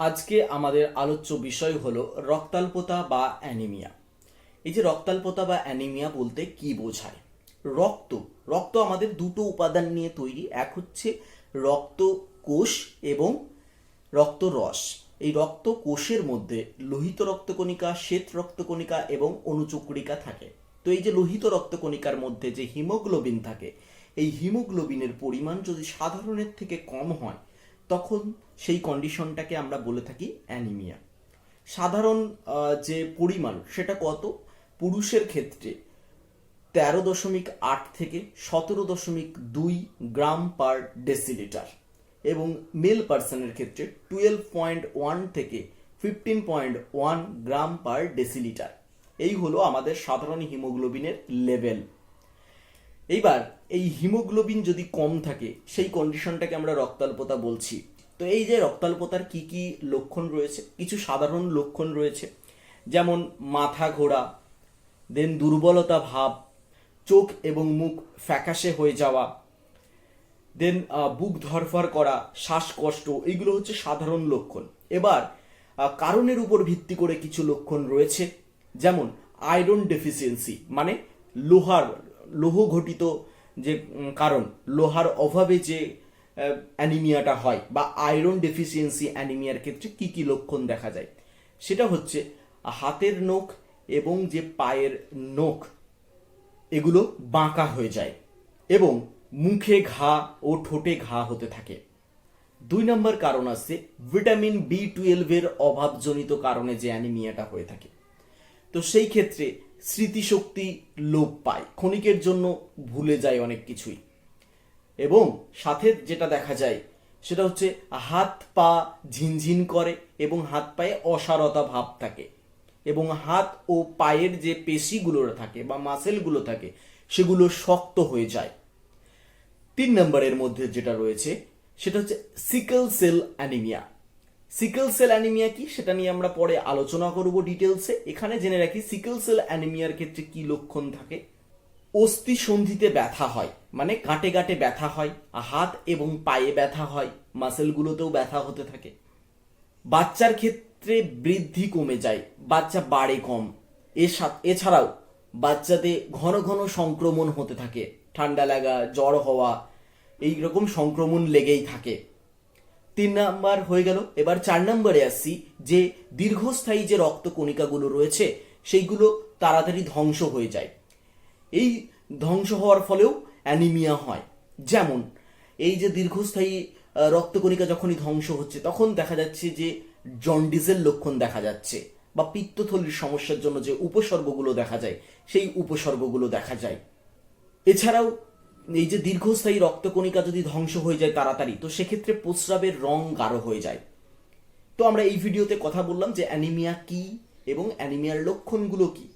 আজকে আমাদের আলোচ্য বিষয় হলো রক্তাল্পতা বা অ্যানিমিয়া। এই যে রক্তাল্পতা বা অ্যানিমিয়া বলতে কি বোঝায়? রক্ত। রক্ত আমাদের দুটো উপাদান নিয়ে তৈরি। এক হচ্ছে রক্ত কোষ এবং রক্ত রস এই রক্ত কোষের মধ্যে লোহিত রক্তকণিকা, শ্বেত রক্তকণিকা এবং অনুচক্রিকা থাকে। তো এই যে লোহিত রক্তকণিকার মধ্যে যে হিমোগ্লোবিন থাকে, এই হিমোগ্লোবিনের পরিমাণ যদি সাধারণের থেকে কম হয় তখন সেই কন্ডিশনটাকে আমরা বলে থাকি অ্যানিমিয়া সাধারণ যে পরিমাণ সেটা কত? পুরুষের ক্ষেত্রে তেরো দশমিক আট থেকে সতেরো দশমিক দুই গ্রাম পার ডেসিলিটার এবং মেল পার্সনের ক্ষেত্রে টুয়েলভ পয়েন্ট ওয়ান থেকে fifteen point one gram per decilitre এই হলো আমাদের সাধারণ হিমোগ্লোবিনের লেভেল এইবার এই হিমোগ্লোবিন যদি কম থাকে, সেই কন্ডিশনটাকে আমরা রক্তাল্পতা বলছি। তো এই যে রক্তাল্পতার কি কি লক্ষণ রয়েছে, কিছু সাধারণ লক্ষণ রয়েছে, যেমন মাথা ঘোরা দেন দুর্বলতা ভাব, চোখ এবং মুখ ফ্যাকাশে হয়ে যাওয়া দেন বুক ধরফর করা, শ্বাসকষ্ট এইগুলো হচ্ছে সাধারণ লক্ষণ। এবার কারণের উপর ভিত্তি করে কিছু লক্ষণ রয়েছে, যেমন আয়রন ডেফিসিয়েন্সি মানে লোহার লৌহ ঘটিত যে কারণ, লোহার অভাবে যে অ্যানিমিয়াটা হয় বা আয়রন ডেফিসিয়েন্সি অ্যানিমিয়ার ক্ষেত্রে কি কি লক্ষণ দেখা যায়? সেটা হচ্ছে হাতের নখ এবং যে পায়ের নখ, এগুলো বাঁকা হয়ে যায় এবং মুখে ঘা ও ঠোঁটে ঘা হতে থাকে। দুই নম্বর কারণ আছে ভিটামিন বি টুয়েলভের অভাবজনিত কারণে যে অ্যানিমিয়াটা হয়ে থাকে। তো সেই ক্ষেত্রে স্মৃতিশক্তি লোপ পায়। ক্ষণিকের জন্য ভুলে যায় অনেক কিছুই। এবং সাথে যেটা দেখা যায়, সেটা হচ্ছে হাত পা ঝিনঝিন করে এবং হাত পায়ে অসারতা ভাব থাকে। এবং হাত ও পায়ের যে পেশিগুলো থাকে বা মাসেলগুলো থাকে, সেগুলো শক্ত হয়ে যায়। তিন নম্বরের মধ্যে যেটা রয়েছে, সেটা হচ্ছে sickle cell anaemia sickle cell anaemia কি? সেটা নিয়ে আমরা পরে আলোচনা করব ডিটেলসে এখানে জেনে রাখি সিকেল সেল অ্যানিমিয়ার ক্ষেত্রে কি লক্ষণ থাকে? অস্থি সন্ধিতে ব্যথা হয় মানে গাঁটে গাঁটে ব্যথা হয় হাত এবং পায়ে ব্যথা হয় মাসেলগুলোতেও ব্যথা হতে থাকে। বাচ্চার ক্ষেত্রে বৃদ্ধি কমে যায়, বাচ্চা বাড়ে কম। এছাড়াও বাচ্চাতে ঘন ঘন সংক্রমণ হতে থাকে, ঠান্ডা লাগা, জ্বর হওয়া এই রকম সংক্রমণ লেগেই থাকে। তিন নাম্বার হয়ে গেল। এবার চার নম্বরে আসছি যে দীর্ঘস্থায়ী যে রক্ত কণিকাগুলো রয়েছে, সেইগুলো তাড়াতাড়ি ধ্বংস হয়ে যায়। এই ধ্বংস হওয়ার ফলেও অ্যানিমিয়া হয়। যেমন, এই যে দীর্ঘস্থায়ী রক্তকণিকা যখনই ধ্বংস হচ্ছে, তখন দেখা যাচ্ছে যে জন্ডিসের লক্ষণ দেখা যাচ্ছে বা পিত্তথলির সমস্যার জন্য যে উপসর্গগুলো দেখা যায়, সেই উপসর্গগুলো দেখা যায়। এছাড়াও এই যে দীর্ঘস্থায়ী রক্তকণিকা যদি ধ্বংস হয়ে যায় তাড়াতাড়ি, তো সেক্ষেত্রে প্রস্রাবের রং গাঢ় হয়ে যায়। তো আমরা এই ভিডিওতে কথা বললাম যে অ্যানিমিয়া কি এবং অ্যানিমিয়ার লক্ষণগুলো কি।